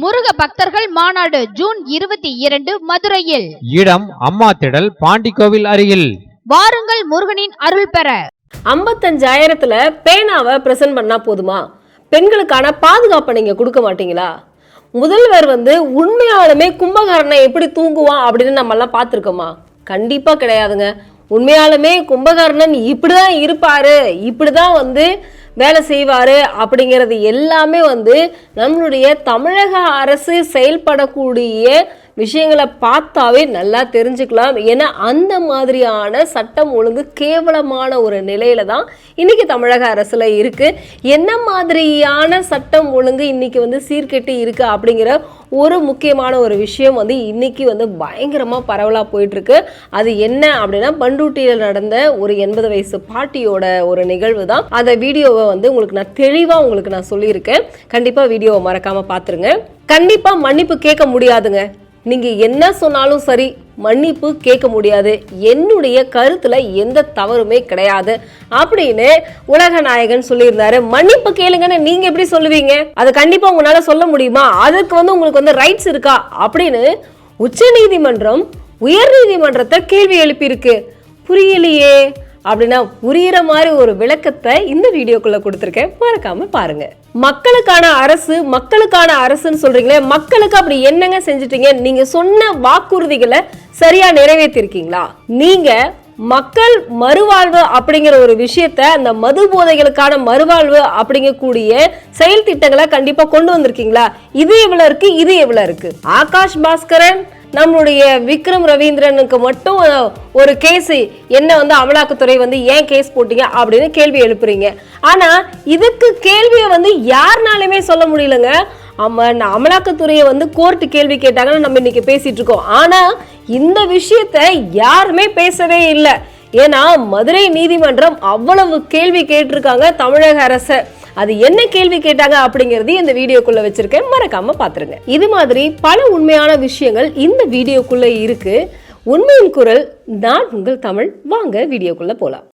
முருக பக்தர்கள் மாநாடு ஜூன் இருபத்தி இரண்டு மதுரையில். இடம் அம்மா திடல் பாண்டிக்கோவில் அருகில். வாருங்கள் முருகனின் அருள் பெற. ஐம்பத்தஞ்சாயிரத்துல பேனாவை பிரசன்ட் பண்ணா போதுமா? பெண்களுக்கான பாதுகாப்பை நீங்க கொடுக்க மாட்டீங்களா? முதல்வர் வந்து உண்மையாலுமே கும்பகர்ணனை எப்படி தூங்குவான் அப்படின்னு நம்ம எல்லாம் பார்த்துருக்கோமா? கண்டிப்பா கிடையாதுங்க. உண்மையாலுமே கும்பகர்ணன் இப்படிதான் இருப்பாரு. இப்படிதான் வந்து வேலை செய்வார் அப்படிங்கிறது எல்லாமே வந்து நம்மளுடைய தமிழக அரசு செயல்படக்கூடிய விஷயங்களை பார்த்தாவே நல்லா தெரிஞ்சுக்கலாம். ஏன்னா அந்த மாதிரியான சட்டம் ஒழுங்கு கேவலமான ஒரு நிலையில தான் இன்னைக்கு தமிழக அரசில் இருக்கு. என்ன மாதிரியான சட்டம் ஒழுங்கு இன்னைக்கு வந்து சீர்கெட்டு இருக்கு அப்படிங்கிற ஒரு முக்கியமான ஒரு விஷயம் வந்து இன்னைக்கு வந்து பயங்கரமாக பரவலாக போயிட்டுருக்கு. அது என்ன அப்படின்னா பண்டூட்டியில் நடந்த ஒரு எண்பது வயசு பாட்டியோட ஒரு நிகழ்வு தான். அந்த வீடியோவை வந்து உங்களுக்கு நான் தெளிவாக உங்களுக்கு நான் சொல்லியிருக்கேன். கண்டிப்பாக வீடியோவை மறக்காமல் பார்த்துருங்க கண்டிப்பாக மன்னிப்பு கேட்க முடியாதுங்க. நீங்கள் என்ன சொன்னாலும் சரி மன்னிப்பு கேட்க முடியாது. என்னுடைய கருத்தில் எந்த தவறுமே கிடையாது. அப்படின்னு உலக நாயகன் சொல்லியிருந்தாரு. மன்னிப்பு கேளுங்கன்னு நீங்கள் எப்படி சொல்லுவீங்க? அதை கண்டிப்பாக உங்களால் சொல்ல முடியுமா? அதுக்கு வந்து உங்களுக்கு வந்து ரைட்ஸ் இருக்கா? அப்படின்னு உச்சநீதிமன்றம் உயர்நீதிமன்றத்தை கேள்வி எழுப்பியிருக்கு. புரியலையே. அப்படின்னா புரியிற மாதிரி ஒரு விளக்கத்தை இந்த வீடியோக்குள்ள கொடுத்துருக்கேன். மறக்காம பாருங்க. மக்களுக்கான அரசு மக்களுக்கான அரசுன்னு சொல்றீங்களே மக்களுக்கு அப்படி என்னங்க செஞ்சுட்டீங்க? நீங்க சொன்ன வாக்குறுதிகளை சரியா நிறைவேற்றிருக்கீங்களா? நீங்க மக்கள் மறுவாழ்வு அப்படிங்கிற ஒரு விஷயத்த அந்த மது போதைகளுக்கான மறுவாழ்வு அப்படிங்கக்கூடிய செயல் திட்டங்களை கண்டிப்பா கொண்டு வந்திருக்கீங்களா? இது எவ்வளவு இருக்கு? இது எவ்வளவு இருக்கு? ஆகாஷ் பாஸ்கரன் நம்மளுடைய விக்ரம் ரவீந்திரனுக்கு மட்டும் ஒரு கேஸ் என்ன வந்து அமலாக்கத்துறை வந்து ஏன் கேஸ் போட்டீங்க அப்படின்னு கேள்வி எழுப்புறீங்க. ஆனா இதுக்கு கேள்வியை வந்து யாருனாலுமே சொல்ல முடியலங்க. ஆமா நான் அமலாக்கத்துறையை வந்து கோர்ட்டு கேள்வி கேட்டாங்கன்னு நம்ம இன்னைக்கு பேசிட்டு இருக்கோம். ஆனா இந்த விஷயத்த யாருமே பேசவே இல்லை. ஏன்னா மதுரை நீதிமன்றம் அவ்வளவு கேள்வி கேட்டிருக்காங்க தமிழக அரசை அது என்ன கேள்வி கேட்டாங்க அப்படிங்கறது இந்த வீடியோக்குள்ள வச்சிருக்கேன். மறக்காம பாத்துருங்க. இது மாதிரி பல உண்மையான விஷயங்கள் இந்த வீடியோக்குள்ள இருக்கு. உண்மையின் குரல் நான் உங்கள் தமிழ். வாங்க வீடியோக்குள்ள போலாம்.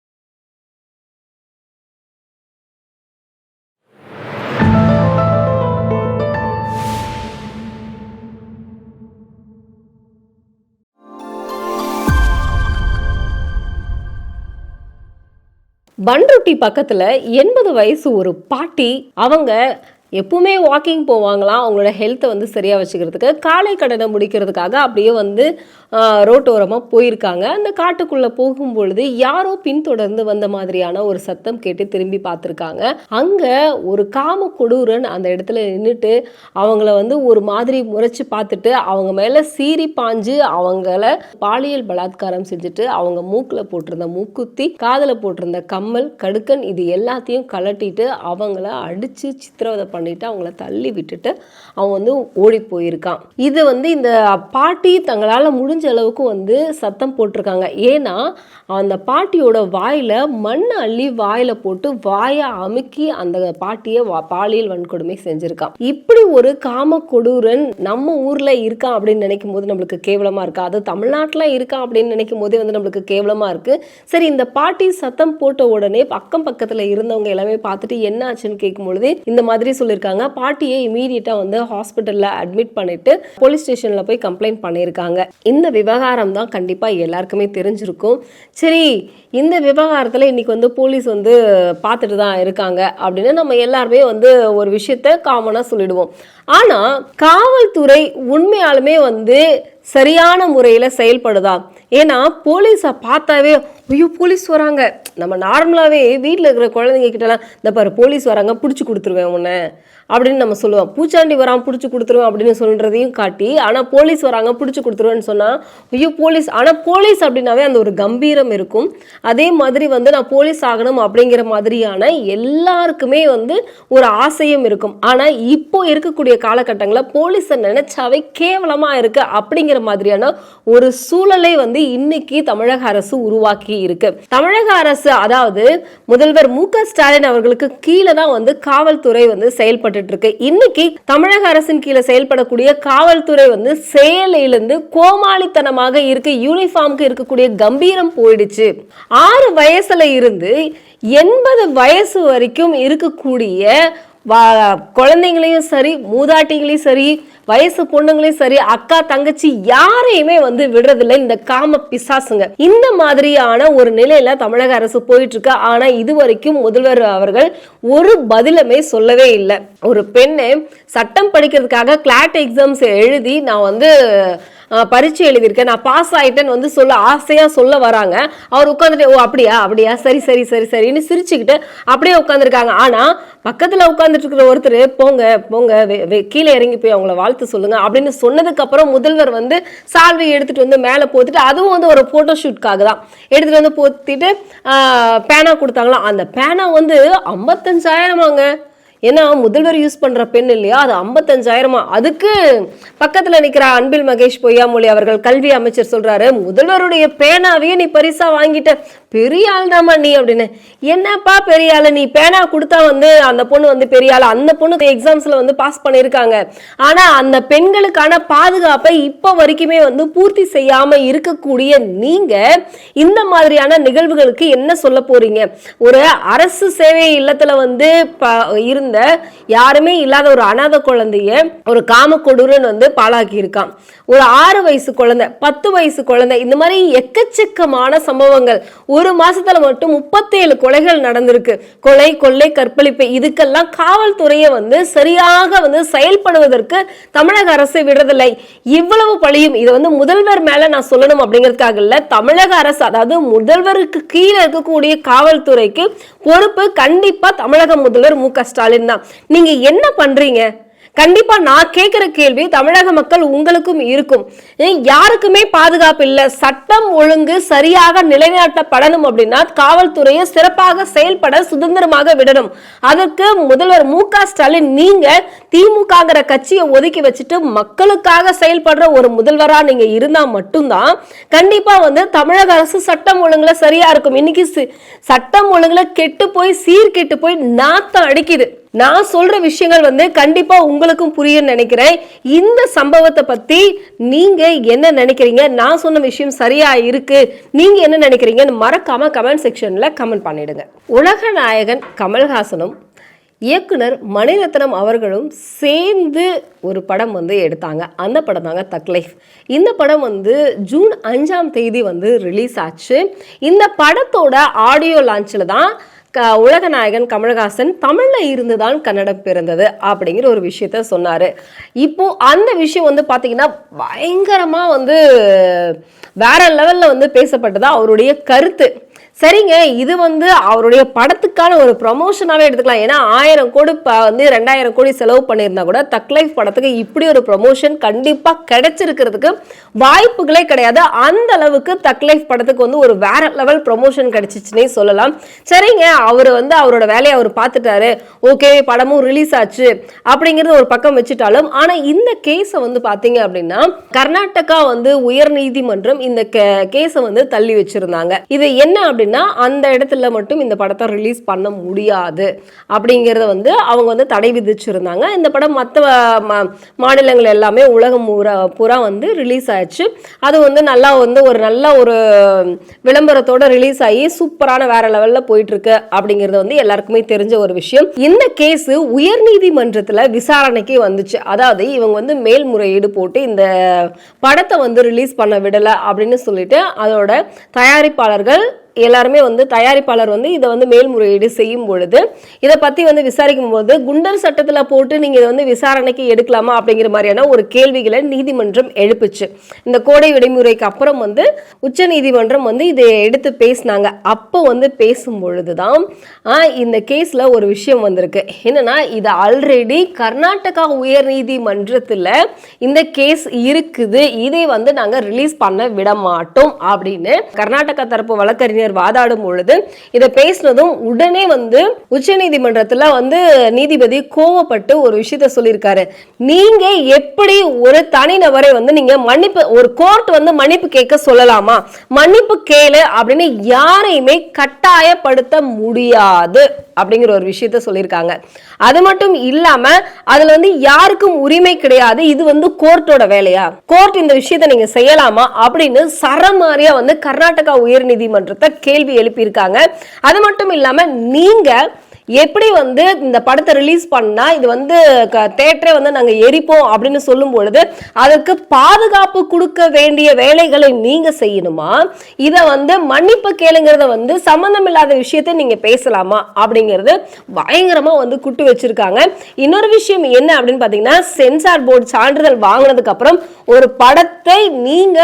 பண்ருட்டி பக்கத்தில் எண்பது வயசு ஒரு பாட்டி அவங்க எப்பவுமே வாக்கிங் போவாங்களாம் அவங்களோட ஹெல்த்தை வந்து சரியாக வச்சுக்கிறதுக்கு. காலை கடனை முடிக்கிறதுக்காக அப்படியே வந்து ரோட்டோரமாக போயிருக்காங்க. அந்த காட்டுக்குள்ளே போகும்பொழுது யாரோ பின்தொடர்ந்து வந்த மாதிரியான ஒரு சத்தம் கேட்டு திரும்பி பார்த்துருக்காங்க. அங்கே ஒரு காம கொடூரன் அந்த இடத்துல நின்றுட்டு அவங்கள வந்து ஒரு மாதிரி முறைச்சு பார்த்துட்டு அவங்க மேலே சீறி பாஞ்சு அவங்கள பாலியல் பலாத்காரம் செஞ்சுட்டு அவங்க மூக்கில் போட்டிருந்த மூக்குத்தி காதில் போட்டிருந்த கம்மல் கடுக்கன் இது எல்லாத்தையும் கலட்டிட்டு அவங்கள அடித்து சித்திரவதை பண்ணிவிட்டு அவங்கள தள்ளி விட்டுட்டு அவன் வந்து ஓடி போயிருக்கான். இது வந்து இந்த பாட்டி தங்களால் முடிஞ்ச அளவுக்கு வந்து சத்தம் போட்டிருக்காங்க. ஏன்னா அந்த பாட்டியோட வாயில மண் அள்ளி வாயில போட்டு வாயை அமுக்கி அந்த பாட்டியை பாலியல் வன்கொடுமை செஞ்சுருக்கான். இப்படி ஒரு காம கொடூரன் நம்ம ஊர்ல இருக்கான் அப்படின்னு நினைக்கும் போது நம்மளுக்கு கேவலமா இருக்கா? அது தமிழ்நாட்டில் இருக்கான் அப்படின்னு நினைக்கும் போதே வந்து நம்மளுக்கு கேவலமா இருக்கு. சரி இந்த பாட்டி சத்தம் போட்ட உடனே பக்கம் பக்கத்துல இருந்தவங்க எல்லாமே பார்த்துட்டு என்ன ஆச்சுன்னு கேட்கும் பொழுது இந்த மாதிரி சொல்லியிருக்காங்க. பாட்டியை இமீடியட்டாக வந்து ஹாஸ்பிட்டலில் அட்மிட் பண்ணிட்டு போலீஸ் ஸ்டேஷன்ல போய் கம்ப்ளைண்ட் பண்ணியிருக்காங்க. இந்த விவகாரம் தான் கண்டிப்பா எல்லாருக்குமே தெரிஞ்சிருக்கும். சரி இந்த விவகாரத்துல இன்னைக்கு வந்து போலீஸ் வந்து பார்த்துட்டு தான் இருக்காங்க அப்படின்னு நம்ம எல்லாருமே வந்து ஒரு விஷயத்த காமனா சொல்லிடுவோம். ஆனா காவல்துறை உண்மையாலுமே வந்து சரியான முறையில் செயல்படுதா? ஏன்னா போலீஸை பார்த்தாவே ஐயோ போலீஸ் வராங்க. நம்ம நார்மலாகவே வீட்டில் இருக்கிற குழந்தைங்க கிட்டலாம் இந்த பாரு போலீஸ் வராங்க பிடிச்சி கொடுத்துருவேன் உன்னை. அப்படின்னு நம்ம சொல்லுவோம். பூச்சாண்டி வரான் பிடிச்சி கொடுத்துருவேன் அப்படின்னு சொல்றதையும் காட்டி ஆனால் போலீஸ் வராங்க பிடிச்சி கொடுத்துருவேன்னு சொன்னால் ஐயோ போலீஸ் ஆனால் போலீஸ் அப்படின்னாவே அந்த ஒரு கம்பீரம் இருக்கும். அதே மாதிரி வந்து நான் போலீஸ் ஆகணும் அப்படிங்கிற மாதிரியான எல்லாருக்குமே வந்து ஒரு ஆசையும் இருக்கும். ஆனால் இப்போ இருக்கக்கூடிய காலகட்டங்களில் போலீஸை நினைச்சாவே கேவலமாக இருக்கு அப்படிங்கிற மாதிரியான ஒரு சூழலை வந்து இன்னைக்கு தமிழக அரசு உருவாக்கி இருக்கு. தமிழக அரசு அதாவது முதல்வர் மு ஸ்டாலின் அவர்களுக்கு கீழே தான் வந்து காவல்துறை வந்து செயல்பட்டு இருக்கு. இன்னைக்கு தமிழக அரசின் கீழே செயல்படக்கூடிய காவல்துறை வந்து செயலிலிருந்து கோமாளித்தனமாக இருக்கு யூனிஃபார்முக்கு இருக்கக்கூடிய கம்பீரம் போயிடுச்சு. ஆறு வயசுல இருந்து எண்பது வயசு வரைக்கும் இருக்கக்கூடிய வா குழந்தைங்களையும் சரி மூதாட்டிங்களையும் சரி வயசு பொண்ணுங்களையும் சரி அக்கா தங்கச்சி யாரையுமே வந்து விடுறதில்ல. இந்த காம பிசாசுங்க. இந்த மாதிரியான ஒரு நிலையில தமிழக அரசு போயிட்டு இருக்கு ஆனா இது வரைக்கும் முதல்வர் அவர்கள் ஒரு பதிலுமே சொல்லவே இல்லை. ஒரு பெண்ணு சட்டம் படிக்கிறதுக்காக கிளாட் எக்ஸாம்ஸ் எழுதி நான் வந்து பரீட்சை எழுதியிருக்கேன். நான் பாஸ் ஆகிட்டேன்னு வந்து சொல்ல ஆசையாக சொல்ல வராங்க. அவர் உட்காந்துட்டு ஓ அப்படியா? அப்படியா? சரி சரி சரி சரின்னு சிரிச்சுக்கிட்டு அப்படியே உட்காந்துருக்காங்க ஆனால் பக்கத்தில் உட்காந்துட்டு இருக்கிற ஒருத்தர் போங்க போங்க வெ- வெ- கீழே இறங்கி போய் அவங்கள வாழ்த்து சொல்லுங்க. அப்படின்னு சொன்னதுக்கப்புறம் முதல்வர் வந்து சால்வை எடுத்துட்டு வந்து மேலே போத்துட்டு அதுவும் வந்து ஒரு ஃபோட்டோ ஷூட்காக தான். எடுத்துட்டு வந்து போத்திட்டு பேனா கொடுத்தாங்களாம். அந்த பேனா வந்து ஐம்பத்தஞ்சாயிரமாங்க. ஏன்னா முதல்வர் யூஸ் பண்ற பெண் இல்லையா? அது ஐம்பத்தஞ்சாயிரமா? அதுக்கு பக்கத்துல நிக்கிற அன்பில் மகேஷ் பொய்யாமொழி அவர்கள் கல்வி அமைச்சர் சொல்றாரு முதல்வருடைய பேனாவையே நீ பரிசா வாங்கிட்ட. பெரிய ஆள் தாம்மா நீ அப்படின்னு. என்னப்பா பெரிய ஆள்? நீ பேனா கொடுத்தா வந்து அந்த பொண்ணு வந்து பெரிய ஆள். அந்த பொண்ணு எக்ஸாம்ஸ்ல வந்து பாஸ் பண்ணியிருக்காங்க. ஆனா அந்த பெண்களுக்கான பாதுகாப்பை இப்போ வரைக்குமே வந்து பூர்த்தி செய்யாம இருக்கக்கூடிய நீங்க இந்த மாதிரியான நிகழ்வுகளுக்கு என்ன சொல்ல போறீங்க? ஒரு அரசு சேவை இல்லத்துல வந்து இருந்த யாருமே இல்லாத ஒரு அனாத குழந்தைய ஒரு காம கொடூரன் வந்து பாலாக்கி இருக்கான் ஒரு ஆறு வயசு குழந்தை பத்து வயசு குழந்தை இந்த மாதிரி எக்கச்சக்கமான சம்பவங்கள். ஒரு மாசத்துல மட்டும் முப்பத்தேழு கொலைகள் நடந்திருக்கு. கொலை கொள்ளை கற்பழிப்பு இதுக்கெல்லாம் காவல்துறையை வந்து சரியாக வந்து செயல்படுவதற்கு தமிழக அரசு விடுறதில்லை இவ்வளவு பழியும் இது வந்து முதல்வர் மேல நான் சொல்லணும் அப்படிங்கிறதுக்காக இல்ல தமிழக அரசு அதாவது முதல்வருக்கு கீழே இருக்கக்கூடிய காவல்துறைக்கு பொறுப்பு கண்டிப்பா தமிழக முதல்வர் மு க ஸ்டாலின் தான். நீங்க என்ன பண்றீங்க? கண்டிப்பா நான் கேட்கிற கேள்வி தமிழக மக்கள் உங்களுக்கும் இருக்கும். யாருக்குமே பாதுகாப்பு இல்லை. சட்டம் ஒழுங்கு சரியாக நிலைநாட்டப்படணும் அப்படின்னா காவல்துறையை சிறப்பாக செயல்பட சுதந்திரமாக விடணும். அதற்கு முதல்வர் மு க ஸ்டாலின் நீங்க திமுகங்கிற கட்சியை ஒதுக்கி வச்சுட்டு மக்களுக்காக செயல்படுற ஒரு முதல்வரா நீங்க இருந்தா மட்டும்தான் கண்டிப்பா வந்து தமிழக அரசு சட்டம் ஒழுங்குல சரியா இருக்கும். இன்னைக்கு சட்டம் ஒழுங்குல கெட்டு போய் சீர்கெட்டு போய் நாத்தம் அடிக்குது. நான் சொல்ற விஷயங்கள் வந்து கண்டிப்பா உங்களுக்கும் புரியும் நினைக்கிறேன். இந்த சம்பவத்தை பத்தி நீங்க என்ன நினைக்கிறீங்க? நான் சொன்ன விஷயம் சரியா இருக்கு. நீங்க என்ன நினைக்கிறீங்கன்னு மறக்காம கமெண்ட் செக்ஷன்ல கமெண்ட் பண்ணிடுங்க. உலக நாயகன் கமல்ஹாசனும் இயக்குனர் மணிரத்னம் அவர்களும் சேர்ந்து ஒரு படம் வந்து எடுத்தாங்க. அந்த படம் தாங்க தக் லைஃப் இந்த படம் வந்து ஜூன் அஞ்சாம் தேதி வந்து ரிலீஸ் ஆச்சு. இந்த படத்தோட ஆடியோ லான்ச்சில் தான் உலக உலகநாயகன் கமல்ஹாசன் தமிழில் இருந்து தான் கன்னடம் பிறந்தது அப்படிங்கிற ஒரு விஷயத்த சொன்னார். இப்போ அந்த விஷயம் வந்து பார்த்தீங்கன்னா பயங்கரமாக வந்து வேற லெவலில் வந்து பேசப்பட்டதா அவருடைய கருத்து. சரிங்க இது வந்து அவருடைய படத்துக்கான ஒரு ப்ரமோஷனாகவே எடுத்துக்கலாம். ஏன்னா ஆயிரம் கோடி இப்போ வந்து ரெண்டாயிரம் கோடி செலவு பண்ணியிருந்தா கூட தக் லைஃப் படத்துக்கு இப்படி ஒரு ப்ரமோஷன் கண்டிப்பாக கிடைச்சிருக்கிறதுக்கு வாய்ப்புகளே கிடையாது. அந்த அளவுக்கு தக் லைஃப் படத்துக்கு வந்து ஒரு வேற லெவல் ப்ரமோஷன் கிடைச்சிச்சுன்னே சொல்லலாம். சரிங்க அவர் வந்து அவரோட வேலையை அவர் பார்த்துட்டாரு. ஓகே படமும் ரிலீஸ் ஆச்சு அப்படிங்கிறது ஒரு பக்கம் வச்சுட்டாலும் ஆனால் இந்த கேஸை வந்து பார்த்தீங்க அப்படின்னா கர்நாடகா வந்து உயர் நீதிமன்றம் இந்த கேஸை வந்து தள்ளி வச்சிருந்தாங்க. இது என்ன அப்படின்னு அந்த இடத்துல மட்டும் இந்த படத்தை ரிலீஸ் பண்ண முடியாது. அப்படிங்கிறத வந்து அவங்க வந்து தடை விதிச்சிருந்தாங்க. இந்த படம் மற்ற மாநிலங்கள் எல்லாமே உலகம் பூரா பூரா வந்து ரிலீஸ் ஆயிடுச்சு. அது வந்து நல்லா வந்து ஒரு நல்ல ஒரு விளம்பரத்தோட ரிலீஸ் ஆகி சூப்பரான வேற லெவலில் போயிட்டு இருக்கு அப்படிங்கிறது வந்து எல்லாருக்குமே தெரிஞ்ச ஒரு விஷயம். இந்த கேஸ் உயர்நீதிமன்றத்துல விசாரணைக்கு வந்துச்சு. அதாவது இவங்க வந்து மேல்முறையீடு போட்டு இந்த படத்தை வந்து ரிலீஸ் பண்ண விடலை அப்படின்னு சொல்லிட்டு அதோட தயாரிப்பாளர்கள் எல்லாருமே வந்து தயாரிப்பாளர் வந்து இதை வந்து மேல்முறையீடு செய்யும் பொழுது இதை பத்தி வந்து விசாரிக்கும் போது குண்டர் சட்டத்துல போட்டு நீங்க இதை வந்து விசாரணைக்கு எடுக்கலாமா அப்படிங்கிற மாதிரியான ஒரு கேள்விகளை நீதிமன்றம் எழுப்புச்சு. இந்த கோடை விடைமுறைக்கு அப்புறம் வந்து உச்ச நீதிமன்றம் வந்து இதை எடுத்து பேசினாங்க. அப்போ வந்து பேசும் பொழுதுதான் இந்த கேஸ்ல ஒரு விஷயம் வந்திருக்கு. என்னன்னா இது ஆல்ரெடி கர்நாடகா உயர் நீதிமன்றத்துல இந்த கேஸ் இருக்குது. இதை வந்து நாங்க ரிலீஸ் பண்ண விட மாட்டோம் அப்படின்னு கர்நாடகா தரப்பு வழக்கறிஞர் வாதாடும் பொழுது இதை பேசினதும் உடனே வந்து உச்சநீதிமன்றத்துல வந்து நீதிபதி கோவப்பட்டு ஒரு விஷயத்த சொல்லியிருக்காரு. நீங்க எப்படி ஒரு தனிநபரை வந்து நீங்க மன்னிப்பு ஒரு கோர்ட் வந்து மன்னிப்பு கேட்க சொல்லலாமா? மன்னிப்பு கேளு அப்படின்னு யாரையுமே கட்டாயப்படுத்த முடியாது அப்படிங்கிற ஒரு விஷயத்த சொல்லியிருக்காங்க. அது மட்டும் இல்லாம அதுல வந்து யாருக்கும் உரிமை கிடையாது. இது வந்து கோர்ட்டோட வேலையா? கோர்ட் இந்த விஷயத்த நீங்க செய்யலாமா? அப்படின்னு சரமாரியா வந்து கர்நாடகா உயர் நீதிமன்றத்தை கேள்வி எழுப்பியிருக்காங்க. அது மட்டும் இல்லாம நீங்க எப்படி வந்து இந்த படத்தை ரிலீஸ் பண்ணா இது வந்து தேட்டரே வந்து நாங்க எரிப்போம் அப்படின்னு சொல்லும் பொழுது அதற்கு பாதுகாப்பு கொடுக்க வேண்டிய வேலைகளை நீங்க செய்யணுமா? இத வந்து மன்னிப்பு கேளுங்கிறத வந்து சம்பந்தம் இல்லாத விஷயத்த நீங்க பேசலாமா? அப்படிங்கிறது பயங்கரமா வந்து குட்டு வச்சிருக்காங்க. இன்னொரு விஷயம் என்ன அப்படின்னு பாத்தீங்கன்னா சென்சார் போர்டு சான்றிதழ் வாங்கினதுக்கு அப்புறம் ஒரு படத்தை நீங்க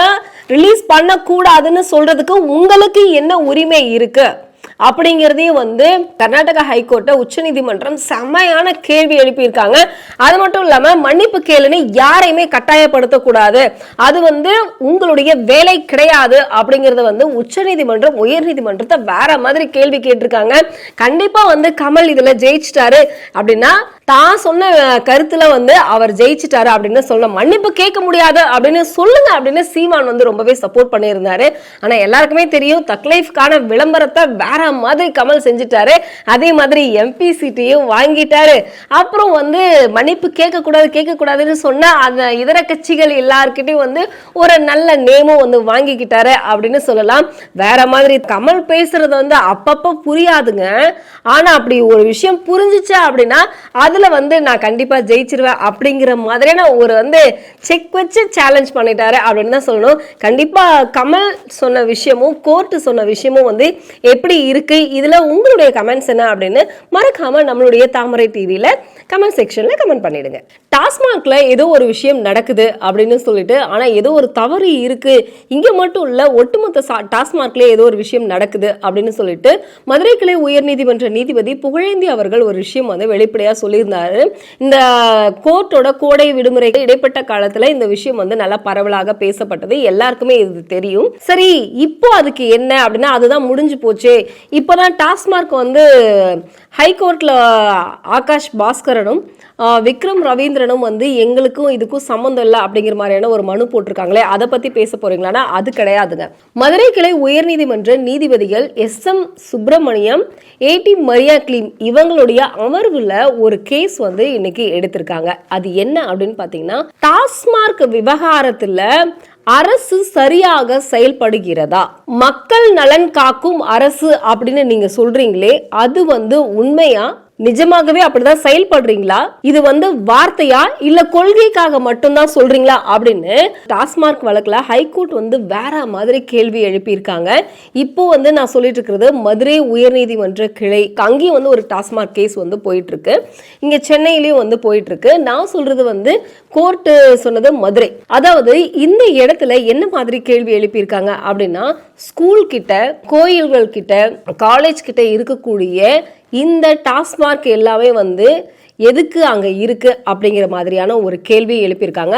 ரிலீஸ் பண்ணக்கூடாதுன்னு சொல்றதுக்கு உங்களுக்கு என்ன உரிமை இருக்கு? அப்படிங்கிறதையும் வந்து கர்நாடகா ஹைகோர்ட்டை உச்சநீதிமன்றம் செம்மையான கேள்வி எழுப்பியிருக்காங்க. அது மட்டும் இல்லாமல் மன்னிப்பு கேளுன்னு யாரையுமே கட்டாயப்படுத்தக்கூடாது. அது வந்து உங்களுடைய வேலை கிடையாது அப்படிங்கிறத வந்து உச்சநீதிமன்றம் உயர்நீதிமன்றத்தை வேற மாதிரி கேள்வி கேட்டிருக்காங்க. கண்டிப்பாக வந்து கமல் இதில் ஜெயிச்சிட்டாரு அப்படின்னா தான் சொன்ன கருத்துல வந்து அவர் ஜெயிச்சிட்டாரு அப்படின்னு சொல்ல மன்னிப்பு கேட்க முடியாது அப்படின்னு சொல்லுங்க அப்படின்னு சீமான் வந்து ரொம்பவே சப்போர்ட் பண்ணியிருந்தாரு. ஆனா எல்லாருக்குமே தெரியும் தக்லைஃப்கான விளம்பரத்தை வேற மாதிரி கமல் செஞ்சுட்டாரு. அதே மாதிரி எம்பி சீட்டையும் வாங்கிட்டாரு. அப்புறம் வந்து மன்னிப்பு கேட்க கூடாது கேட்க கூடாதுன்னு சொன்னா அந்த இதர கட்சிகள் எல்லாருக்கிட்டையும் வந்து ஒரு நல்ல நேமும் வந்து வாங்கிக்கிட்டாரு அப்படின்னு சொல்லலாம். வேற மாதிரி கமல் பேசுறது வந்து அப்பப்ப புரியாதுங்க. ஆனா அப்படி ஒரு விஷயம் புரிஞ்சிச்சு அப்படின்னா அதில் வந்து நான் கண்டிப்பாக ஜெயிச்சிருவேன் அப்படிங்கிற மாதிரியான ஒரு வந்து செக் வச்சு சேலஞ்ச் பண்ணிட்டாரு அப்படின்னு தான் சொல்லணும். கண்டிப்பாக கமல் சொன்ன விஷயமும் கோர்ட்டு சொன்ன விஷயமும் வந்து எப்படி இருக்கு? இதில் உங்களுடைய கமெண்ட்ஸ் என்ன அப்படின்னு மறக்காமல் நம்மளுடைய தாமரை டிவியில் கமெண்ட் செக்ஷனில் கமெண்ட் பண்ணிடுங்க. டாஸ்மார்க்ல ஏதோ ஒரு விஷயம் நடக்குது அப்படின்னு சொல்லிட்டு ஆனால் ஏதோ ஒரு தவறு இருக்கு. இங்கே மட்டும் இல்ல ஒட்டுமொத்த சா- ஏதோ ஒரு விஷயம் நடக்குது அப்படின்னு சொல்லிட்டு மதுரை கிளை உயர்நீதிமன்ற நீதிபதி புகழேந்தி அவர்கள் ஒரு விஷயம் வந்து வெளிப்படையாக சொல்லி சொல்லியிருந்தாரு. இந்த கோர்ட்டோட கோடை விடுமுறைக்கு இடைப்பட்ட காலத்துல இந்த விஷயம் வந்து நல்லா பரவலாக பேசப்பட்டது. எல்லாருக்குமே இது தெரியும். சரி இப்போ அதுக்கு என்ன? அப்படின்னா அதுதான் முடிஞ்சு போச்சு. இப்போதான் டாஸ்மார்க் வந்து ஹைகோர்ட்டில் ஆகாஷ் பாஸ்கரனும் விக்ரம் ரவீந்திரனும் வந்து எங்களுக்கும் இதுக்கும் சம்மந்தம் இல்லை அப்படிங்கிற மாதிரியான ஒரு மனு போட்டிருக்காங்களே அதை பற்றி பேச போகிறீங்களானா அது கிடையாதுங்க. மதுரை கிளை உயர்நீதிமன்ற நீதிபதிகள் S M Subramaniam A D Maria Kleem இவங்களுடைய அமர்வில் ஒரு கேஸ் வந்து இன்னைக்கு எடுத்திருக்காங்க. அது என்ன அப்படின்னு பார்த்தீங்கன்னா டாஸ்மார்க் விவகாரத்தில் அரசு சரியாக செயல்படுகிறதா? மக்கள் நலன் காக்கும் அரசு அப்படின்னு நீங்க சொல்றீங்களே அது வந்து உண்மையா? நிஜமாகவே அப்படிதான் செயல்படுறீங்களா? இது வந்து வார்த்தையா? இல்ல கொள்கைக்காக மட்டும்தான் சொல்றீங்களா? அப்படின்னு டாஸ்மார்க் வழக்குல ஹைகோர்ட் வந்து வேற மாதிரி கேள்வி எழுப்பியிருக்காங்க. இப்போ வந்து நான் சொல்லிட்டு இருக்கிறது மதுரை உயர்நீதிமன்ற கிளை அங்கேயும் வந்து ஒரு டாஸ்மார்க் கேஸ் வந்து போயிட்டு இருக்கு இங்க சென்னையிலயும் வந்து போயிட்டு இருக்கு நான் சொல்றது வந்து கோர்ட்டு சொன்னது மதுரை. அதாவது இந்த இடத்துல என்ன மாதிரி கேள்வி எழுப்பியிருக்காங்க அப்படின்னா ஸ்கூல் கிட்ட கோயில்கள் கிட்ட காலேஜ் கிட்ட இருக்கக்கூடிய இந்த டாஸ்மார்க் எல்லாமே வந்து எதுக்கு அங்கே இருக்கு அப்படிங்கிற மாதிரியான ஒரு கேள்வி எழுப்பியிருக்காங்க.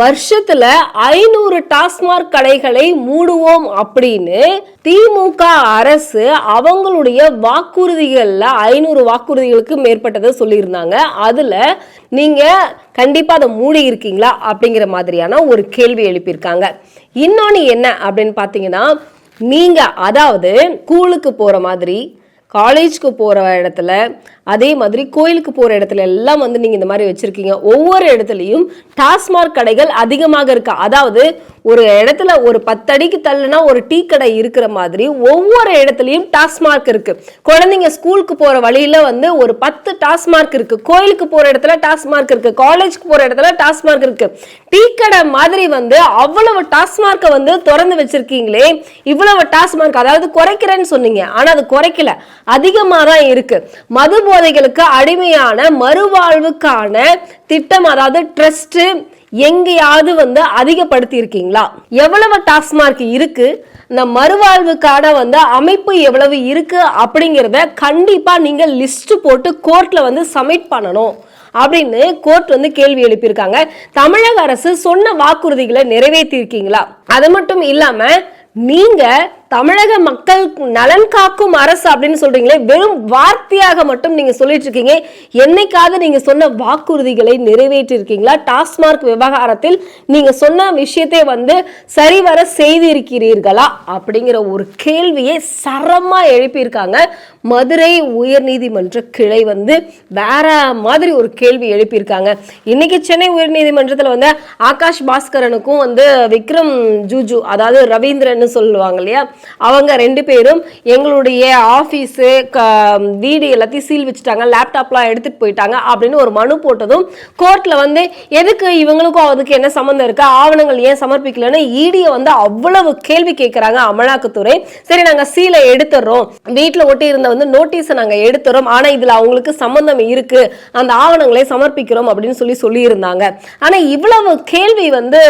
வருஷத்துல ஐநூறு டாஸ்மார்க் கடைகளை மூடுவோம் அப்படின்னு திமுக அரசு அவங்களுடைய வாக்குறுதிகளில் ஐநூறு வாக்குறுதிகளுக்கு மேற்பட்டதை சொல்லியிருந்தாங்க. அதுல நீங்க கண்டிப்பா அதை மூடி இருக்கீங்களா அப்படிங்கிற மாதிரியான ஒரு கேள்வி எழுப்பியிருக்காங்க. இன்னொன்று என்ன அப்படின்னு பார்த்தீங்கன்னா நீங்க அதாவது ஸ்கூலுக்கு போற மாதிரி காலேஜ்க்கு போகிற இடத்துல அதே மாதிரி கோயிலுக்கு போகிற இடத்துல எல்லாம் வந்து நீங்கள் இந்த மாதிரி வச்சுருக்கீங்க. ஒவ்வொரு இடத்துலையும் டாஸ்மார்க் கடைகள் அதிகமாக இருக்கு? அதாவது ஒரு இடத்துல ஒரு பத்தடிக்கு தள்ளுனா ஒரு டீ கடை இருக்கிற மாதிரி ஒவ்வொரு இடத்துலையும் டாஸ்மார்க் இருக்கு. குழந்தைங்க ஸ்கூலுக்கு போகிற வழியில வந்து ஒரு பத்து டாஸ்மார்க் இருக்கு. கோயிலுக்கு போகிற இடத்துல டாஸ்மார்க் இருக்கு. காலேஜ்க்கு போகிற இடத்துல டாஸ்மார்க் இருக்கு. டீ கடை மாதிரி வந்து அவ்வளவு டாஸ்மார்க்கை வந்து திறந்து வச்சிருக்கீங்களே. இவ்வளவு டாஸ்மார்க் அதாவது குறைக்கிறேன்னு சொன்னீங்க. ஆனா அது குறைக்கல. அதிகமா தான் இருக்கு. மது போதைகளுக்கு அடிமையான மறுவாழ்வுக்கான திட்டம் அதாவது ட்ரஸ்ட் எங்கேயாவது வந்து அதிகப்படுத்தி இருக்கீங்களா எவ்வளவு டாஸ்மார்க் இருக்கு? இந்த மறுவாழ்வுக்கான வந்து அமைப்பு எவ்வளவு இருக்கு? அப்படிங்கிறத கண்டிப்பா நீங்க லிஸ்ட் போட்டு கோர்ட்ல வந்து சப்மிட் பண்ணணும் அப்படின்னு கோர்ட் வந்து கேள்வி எழுப்பியிருக்காங்க. தமிழக அரசு சொன்ன வாக்குறுதிகளை நிறைவேற்றி இருக்கீங்களா அது மட்டும் இல்லாம நீங்க தமிழக மக்கள் நலன் காக்கும் அரசு அப்படின்னு சொல்றீங்களே வெறும் வார்த்தையாக மட்டும் நீங்க சொல்லிட்டு இருக்கீங்க. என்னைக்காவது நீங்க சொன்ன வாக்குறுதிகளை நிறைவேற்றி இருக்கீங்களா டாஸ்மார்க் விவகாரத்தில் நீங்க சொன்ன விஷயத்தை வந்து சரிவர செய்திருக்கிறீர்களா? அப்படிங்கிற ஒரு கேள்வியை சரமா எழுப்பியிருக்காங்க. மதுரை உயர்நீதிமன்ற கிளை வந்து வேற மாதிரி ஒரு கேள்வி எழுப்பியிருக்காங்க. இன்னைக்கு சென்னை உயர்நீதிமன்றத்தில் வந்து ஆகாஷ் பாஸ்கரனுக்கும் வந்து விக்ரம் ஜூஜு அதாவது ரவீந்திரன்னு சொல்லுவாங்க இல்லையா? அவங்க ரெண்டு பேரும் எங்களுடைய ஆஃபீஸு வீடு எல்லாத்தையும் சீல் வச்சுட்டாங்க. லேப்டாப்லாம் எடுத்துட்டு போயிட்டாங்க அப்படின்னு ஒரு மனு போட்டதும் கோர்ட்ல வந்து எதுக்கு இவங்களுக்கும் அதுக்கு என்ன சம்மந்தம் இருக்கு? ஆவணங்கள் ஏன் சமர்ப்பிக்கலன்னு? ஈடியை வந்து அவ்வளவு கேள்வி கேட்கறாங்க அமலாக்கத்துறை. சரி நாங்க சீலை எடுத்துடுறோம் வீட்டில் ஒட்டி இருந்த வந்து நோட்டீஸை நாங்க எடுத்துறோம். ஆனா இதுல அவங்களுக்கு சம்மந்தம் இருக்கு. அந்த ஆவணங்களை சமர்ப்பிக்கிறோம் அப்படின்னு சொல்லி சொல்லியிருந்தாங்க. ஆனா இவ்வளவு கேள்வி வந்து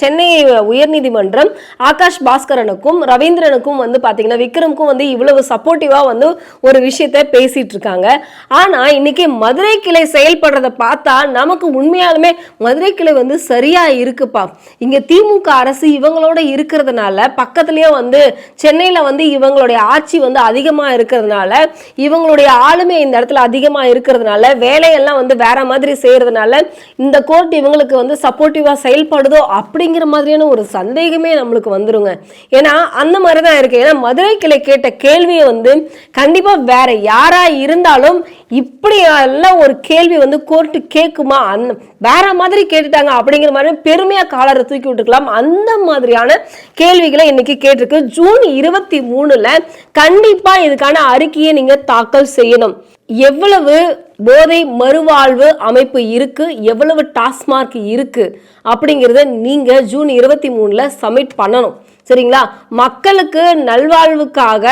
சென்னை உயர்நீதிமன்றம் ஆகாஷ் பாஸ்கரனுக்கும் ரவீந்திரன் ரவீந்திரனுக்கும் வந்து பார்த்தீங்கன்னா விக்ரமுக்கும் வந்து இவ்வளவு சப்போர்ட்டிவாக வந்து ஒரு விஷயத்த பேசிட்டு இருக்காங்க ஆனா இன்னைக்கு மதுரை கிளை செயல்படுறத பார்த்தா நமக்கு உண்மையாலுமே மதுரை கிளை வந்து சரியா இருக்குப்பா. இங்க திமுக அரசு இவங்களோட இருக்கிறதுனால பக்கத்துலேயே வந்து சென்னையில வந்து இவங்களுடைய ஆட்சி வந்து அதிகமா இருக்கிறதுனால இவங்களுடைய ஆளுமை இந்த இடத்துல அதிகமா இருக்கிறதுனால வேலையெல்லாம் வந்து வேற மாதிரி செய்யறதுனால இந்த கோர்ட் இவங்களுக்கு வந்து சப்போர்ட்டிவாக செயல்படுதோ அப்படிங்கிற மாதிரியான ஒரு சந்தேகமே நம்மளுக்கு வந்துருங்க. ஏன்னா அந்த மாதிரி தான் இருக்கு. ஏன்னா மதுரை கிளை கேட்ட கேள்வியை வந்து கண்டிப்பா வேற யாரா இருந்தாலும் இப்படி எல்லாம் ஒரு கேள்வி வந்து கோர்ட்டு கேட்குமா அந் வேற மாதிரி கேட்டுட்டாங்க அப்படிங்கிற மாதிரி பெருமையா காலரை தூக்கி விட்டுக்கலாம் அந்த மாதிரியான கேள்விகளை இன்னைக்கு கேட்டிருக்கு. ஜூன் இருபத்தி மூணுல கண்டிப்பா இதுக்கான அறிக்கையை நீங்க தாக்கல் செய்யணும். எவ்வளவு போதை மறுவாழ்வு அமைப்பு இருக்கு எவ்வளவு டாஸ்மார்க் இருக்கு அப்படிங்கிறத நீங்க ஜூன் இருபத்தி மூணுல சப்மிட் பண்ணணும். சரிங்களா? மக்களுக்கு நல்வாழ்வுக்காக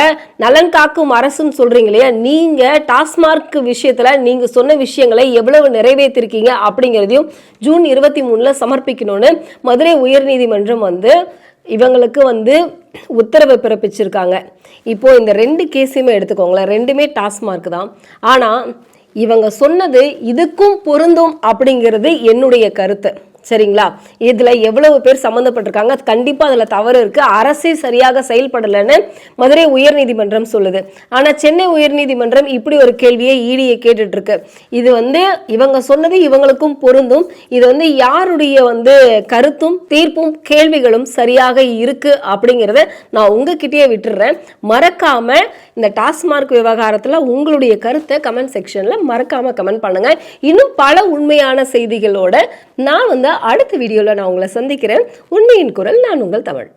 நலன் காக்கும் அரசுன்னு சொல்றீங்க இல்லையா? நீங்க டாஸ்மார்க் விஷயத்துல நீங்க சொன்ன விஷயங்களை எவ்வளவு நிறைவேற்றிருக்கீங்க அப்படிங்கிறதையும் ஜூன் இருபத்தி மூணுல சமர்ப்பிக்கணும்னு மதுரை உயர்நீதிமன்றம் வந்து இவங்களுக்கு வந்து உத்தரவு பிறப்பிச்சிருக்காங்க. இப்போ இந்த ரெண்டு கேஸையுமே எடுத்துக்கோங்களேன். ரெண்டுமே டாஸ்மார்க் தான். ஆனால் இவங்க சொன்னது இதுக்கும் பொருந்தும் அப்படிங்கிறது என்னுடைய கருத்து. சரிங்களா? இதுல எவ்வளவு பேர் சம்மந்தப்பட்டிருக்காங்க? கண்டிப்பா அதுல தவறு இருக்கு. அரசே சரியாக செயல்படலைன்னு மதுரை உயர்நீதிமன்றம் சொல்லுது. ஆனா சென்னை உயர்நீதிமன்றம் இப்படி ஒரு கேள்வியை ஈடியை கேட்டுட்டு இருக்கு இது வந்து இவங்க சொன்னது இவங்களுக்கும் பொருந்தும். இது வந்து யாருடைய வந்து கருத்தும் தீர்ப்பும் கேள்விகளும் சரியாக இருக்கு அப்படிங்கிறத நான் உங்ககிட்டயே விட்டுடுறேன் மறக்காம இந்த டாஸ்மார்க் விவகாரத்துல உங்களுடைய கருத்தை கமெண்ட் செக்ஷன்ல மறக்காம கமெண்ட் பண்ணுங்க. இன்னும் பல உண்மையான செய்திகளோட நான் வந்து அடுத்த வீடியோல நான் உங்களை சந்திக்கிறேன். உண்மையின் குரல் நான் உங்கள் தமிழ்